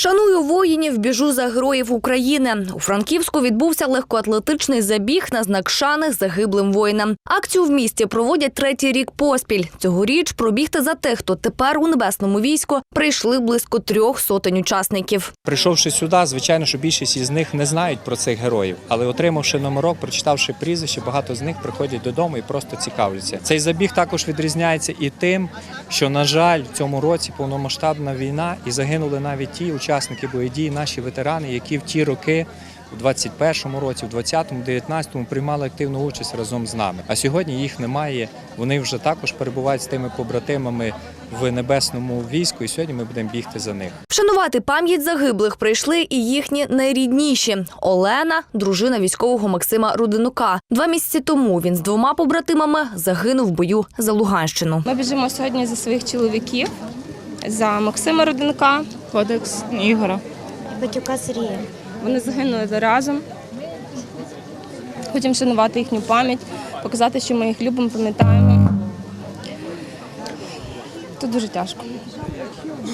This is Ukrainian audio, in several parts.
Шаную воїнів, біжу за героїв України. У Франківську відбувся легкоатлетичний забіг на знак шани загиблим воїнам. Акцію в місті проводять третій рік поспіль. Цьогоріч пробігти за тих, хто тепер у небесному війську, прийшли близько трьох сотень учасників. Прийшовши сюди, звичайно, що більшість із них не знають про цих героїв, але отримавши номерок, прочитавши прізвище, багато з них приходять додому і просто цікавляться. Цей забіг також відрізняється і тим, що, на жаль, в цьому році повномасштабна війна і загинули навіть ті учасники бойових дій, наші ветерани, які в ті роки. У 21-му році, в 20-му, 19-му приймали активну участь разом з нами. А сьогодні їх немає. Вони вже також перебувають з тими побратимами в небесному війську, і сьогодні ми будемо бігти за них. Вшанувати пам'ять загиблих прийшли і їхні найрідніші. Олена, дружина військового Максима Рудинука. Два місяці тому він з двома побратимами загинув в бою за Луганщину. Ми біжимо сьогодні за своїх чоловіків, за Максима Родинка. Кодекс Ігора. Батюка Сергія. Вони загинули разом. Хочемо шанувати їхню пам'ять, показати, що ми їх любимо, пам'ятаємо. Тут дуже тяжко.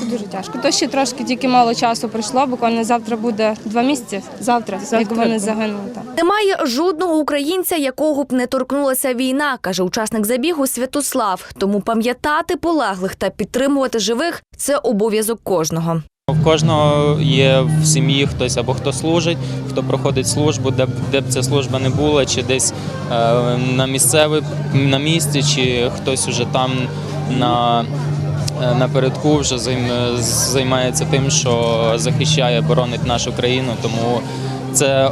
Тут дуже тяжко. То ще трошки тільки мало часу пройшло, буквально завтра буде два місяці. Завтра, як вони загинули. Так. Немає жодного українця, якого б не торкнулася війна, каже учасник забігу Святослав. Тому пам'ятати полеглих та підтримувати живих це обов'язок кожного. В кожного є в сім'ї хтось або хто служить, хто проходить службу, де б, де б ця служба не була, чи десь е, на місцеві, на місці, чи хтось уже там на, напередку вже займ- займається тим, що захищає, боронить нашу країну. Тому це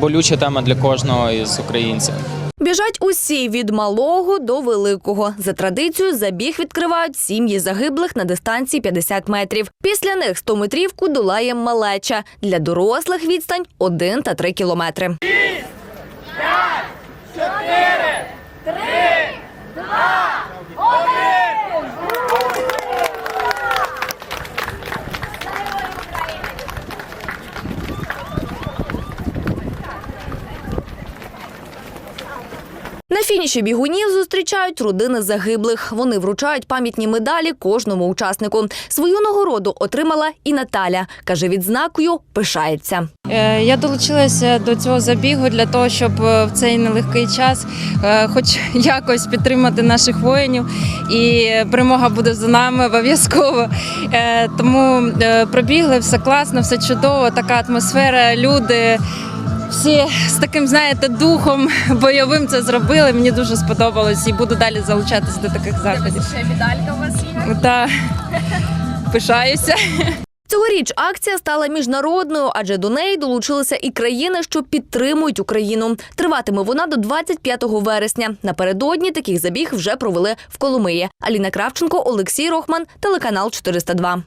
болюча тема для кожного із українців. Біжать усі від малого до великого. За традицією забіг відкривають сім'ї загиблих на дистанції 50 метрів. Після них 100 метрівку долає малеча. Для дорослих відстань 1 та 3 кілометри. На фініші бігунів зустрічають родини загиблих. Вони вручають пам'ятні медалі кожному учаснику. Свою нагороду отримала і Наталя. Каже, відзнакою пишається. Е, Я долучилася до цього забігу для того, щоб е, в цей нелегкий час, е, хоч якось підтримати наших воїнів, і перемога буде за нами обов'язково. Тому пробігли все класно, все чудово. Така атмосфера, люди. Всі з таким, знаєте, духом бойовим це зробили. Мені дуже сподобалось і буду далі залучатися до таких заходів. Ще медалька у вас є? Так, пишаюся. Цьогоріч акція стала міжнародною, адже до неї долучилися і країни, що підтримують Україну. Триватиме вона до 25 вересня. Напередодні таких забіг вже провели в Коломиї. Аліна Кравченко, Олексій Рохман, телеканал 402.